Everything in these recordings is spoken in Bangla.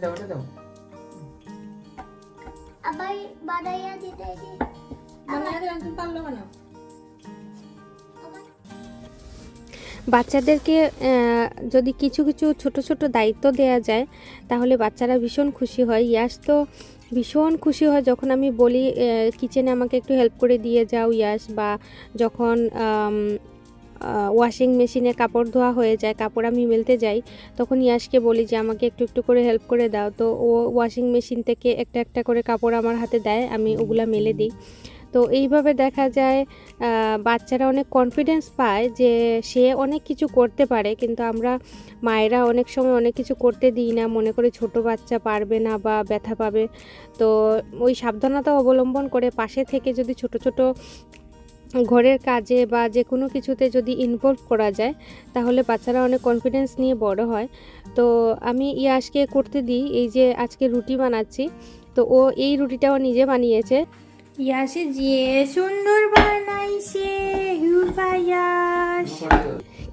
দাও এটা দাও আবার বাড়াইয়া দিতে একদম পারল না বাচ্চাদেরকে যদি কিছু কিছু ছোট ছোট দায়িত্ব দেওয়া যায়, তাহলে বাচ্চারা ভীষণ খুশি হয়। ইয়াস তো ভীষণ খুশি হয় যখন আমি বলি কিচেনে আমাকে একটু হেল্প করে দিয়ে যাও ইয়াস, বা যখন ওয়াশিং মেশিনে কাপড় ধোয়া হয়ে যায়, কাপড় আমি মেলতে যাই, তখন ইয়াসকে বলি যে, আমাকে একটু একটু করে হেল্প করে দাও। তো ও ওয়াশিং মেশিন থেকে একটা একটা করে কাপড় আমার হাতে দেয়, আমি ওগুলা মেলে দিই। তো এইভাবে দেখা যায় বাচ্চারা অনেক কনফিডেন্স পায় যে সে অনেক কিছু করতে পারে। কিন্তু আমরা মায়েরা অনেক সময় অনেক কিছু করতে দিই না, মনে করে ছোট বাচ্চা পারবে না বা ব্যথা পাবে। তো ওই সাবধানতা অবলম্বন করে পাশে থেকে যদি ছোট ছোট ঘরের কাজে বা যে কোনো কিছুতে যদি ইনভলভ করা যায়, তাহলে বাচ্চারা অনেক কনফিডেন্স নিয়ে বড় হয়। তো আমি ইয়াসকে করতে দিই, এই যে আজকে রুটি বানাচ্ছি, তো ও এই রুটিটাও নিজে বানিয়েছে। ইয়াসে যে সুন্দর বানাইছে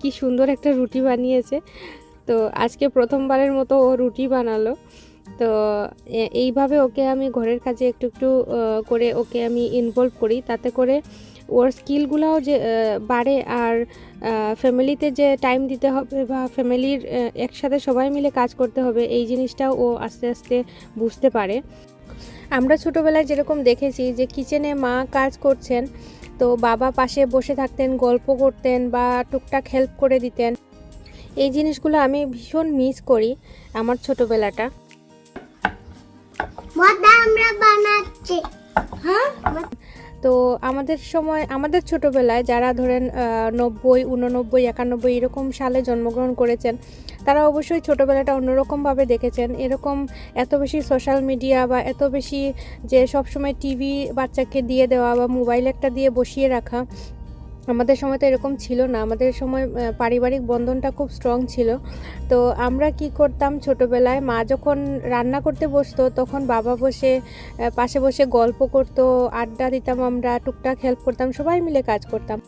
কি সুন্দর একটা রুটি বানিয়েছে। তো আজকে প্রথমবারের মতো ও রুটি বানালো। তো এইভাবে ওকে আমি ঘরের কাজে একটু একটু করে ওকে আমি ইনভলভ করি। তাতে করে ওর স্কিলগুলোও যে বাড়ে আর ফ্যামিলিতে যে টাইম দিতে হবে বা ফ্যামিলির একসাথে সবাই মিলে কাজ করতে হবে, এই জিনিসটাও ও আস্তে আস্তে বুঝতে পারে। আমরা ছোটোবেলায় যেরকম দেখেছি যে কিচেনে মা কাজ করছেন তো বাবা পাশে বসে থাকতেন গল্প করতেন বা টুকটাক হেল্প করে দিতেন। এই জিনিসগুলো আমি ভীষণ মিস করি আমার ছোটোবেলাটা। আমরা বানাচ্ছি। হ্যাঁ? তো আমাদের সময়, আমাদের ছোটোবেলায় যারা ধরেন নব্বই, উননব্বই, একানব্বই এরকম সালে জন্মগ্রহণ করেছেন, তারা অবশ্যই ছোটোবেলাটা অন্যরকমভাবে দেখেছেন। এরকম এত বেশি সোশ্যাল মিডিয়া বা এত বেশি যে সবসময় টিভি বাচ্চাকে দিয়ে দেওয়া বা মোবাইল একটা দিয়ে বসিয়ে রাখা আমাদের সময় তো এরকম ছিল না। আমাদের সময় পারিবারিক বন্ধনটা খুব স্ট্রং ছিল। তো আমরা কি করতাম ছোটোবেলায়, মা যখন রান্না করতে বসতো, তখন বাবা বসে পাশে বসে গল্প করতো, আড্ডা দিতাম আমরা, টুকটাক হেল্প করতাম, সবাই মিলে কাজ করতাম।